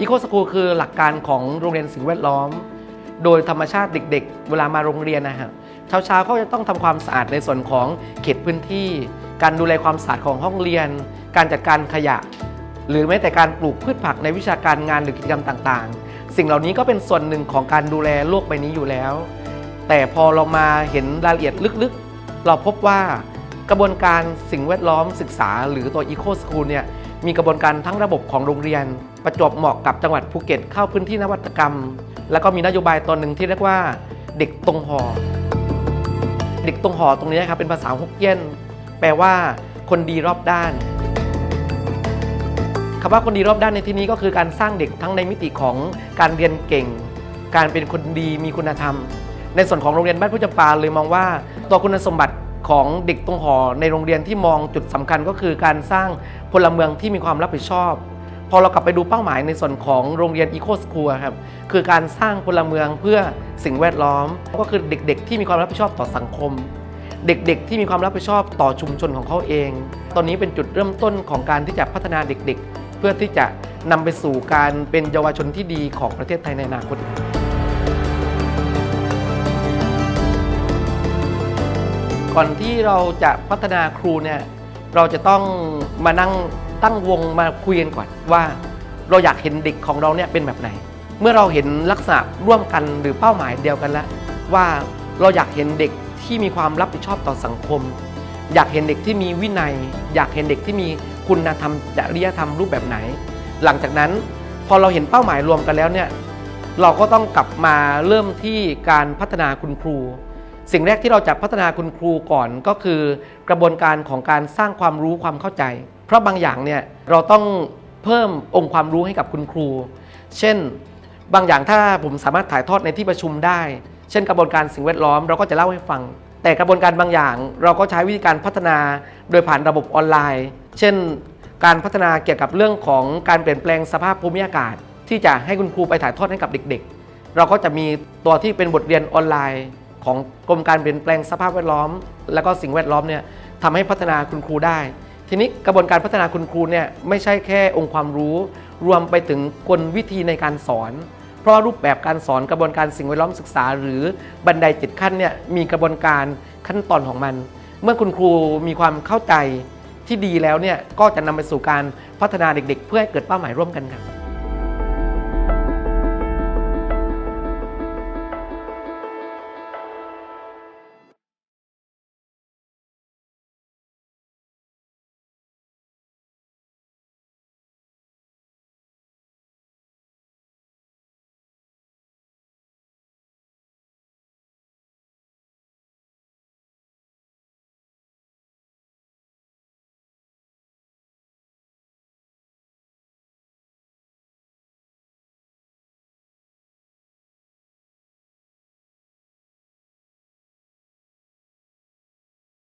อีโคสคูลคือหลักการของโรงเรียนสิ่งแวดล้อม โดยธรรมชาติเด็ก ๆ เวลามาโรงเรียนนะฮะเช้าๆเขาจะต้องทำความสะอาดในส่วนของเขตพื้นที่ การดูแลความสะอาดของห้องเรียน การจัดการขยะ หรือแม้แต่การปลูกพืชผักในวิชาการงานหรือกิจกรรมต่างๆ สิ่งเหล่านี้ก็เป็นส่วนหนึ่งของการดูแลโลกใบนี้อยู่แล้ว แต่พอเรามาเห็นรายละเอียดลึกๆ เราพบว่ากระบวนการสิ่งแวดล้อมศึกษา หรือตัว Eco School เนี่ย มีกระบวนการทั้งระบบของโรงเรียน ประจวบเหมาะกับจังหวัดภูเก็ตเข้าพื้นที่นวัตกรรม แล้วก็มีนโยบายตอนหนึ่งที่เรียกว่าเด็กตรงหอ เด็กตรงหอตรงนี้ครับเป็นภาษาฮกเกี้ยน แปลว่า คนดีรอบด้านคำว่าคนดีรอบด้านในที่นี้ก็คือการสร้างเด็กทั้งในมิติของการเรียนเก่ง การเป็นคนดีมีคุณธรรม ในส่วนของโรงเรียนบ้านพุทธจำปาเลยมองว่า ตัวคุณสมบัติ ของเด็กตรงหอในโรงเรียนที่มองจุดสำคัญก็คือการสร้างพลเมืองที่มีความรับผิดชอบ พอเรากลับไปดูเป้าหมายในส่วนของโรงเรียนอีโคสคูลครับคือการสร้างพลเมืองเพื่อสิ่งแวดล้อม ก็คือเด็กๆ ที่มีความรับผิดชอบต่อสังคม เด็กๆ ที่มีความรับผิดชอบต่อชุมชนของเขาเอง ตอนนี้เป็นจุดเริ่มต้นของการที่จะพัฒนาเด็กๆ เพื่อที่จะนำไปสู่การเป็นเยาวชนที่ดีของประเทศไทยในอนาคต ก่อนที่เราจะพัฒนาครูเนี่ยเราจะต้องมานั่งตั้งวงมาคุยกันก่อนว่า เราอยากเห็นเด็กของเราเนี่ยเป็นแบบไหน เมื่อเราเห็นลักษณะร่วมกันหรือเป้าหมายเดียวกันแล้วว่าเราอยากเห็นเด็กที่มีความรับผิดชอบต่อสังคม อยากเห็นเด็กที่มีวินัย อยากเห็นเด็กที่มีคุณธรรมจริยธรรมรูปแบบไหน หลังจากนั้นพอเราเห็นเป้าหมายรวมกันแล้วเนี่ยเราก็ต้องกลับมาเริ่มที่การพัฒนาคุณครู สิ่งแรกที่เราจะพัฒนาคุณครูก่อนก็คือกระบวนการของการสร้างความรู้ความเข้าใจ เพราะบางอย่างเนี่ยเราต้องเพิ่มองค์ความรู้ให้กับคุณครู เช่น บางอย่างถ้าผมสามารถถ่ายทอดในที่ประชุมได้ เช่น กระบวนการสิ่งแวดล้อมเราก็จะเล่าให้ฟัง แต่กระบวนการบางอย่าง เราก็ใช้วิธีการพัฒนาโดยผ่านระบบออนไลน์ เช่น การพัฒนาเกี่ยวกับเรื่องของการเปลี่ยนแปลงสภาพภูมิอากาศ ที่จะให้คุณครูไปถ่ายทอดให้กับเด็ก ๆ เราก็จะมีตัวที่เป็นบทเรียนออนไลน์ ของกรมการเปลี่ยนแปลงสภาพแวดล้อม และก็สิ่งแวดล้อมเนี่ยทำให้พัฒนาคุณครูได้ ทีนี้กระบวนการพัฒนาคุณครูเนี่ยไม่ใช่แค่องค์ความรู้ รวมไปถึงกลวิธีในการสอน เพราะรูปแบบการสอนกระบวนการสิ่งแวดล้อมศึกษา หรือบันไดจิตขั้นเนี่ยมีกระบวนการขั้นตอนของมัน เมื่อคุณครูมีความเข้าใจที่ดีแล้วเนี่ยก็จะนำไปสู่การพัฒนาเด็ก ๆ เพื่อให้เกิดเป้าหมายร่วมกันครับ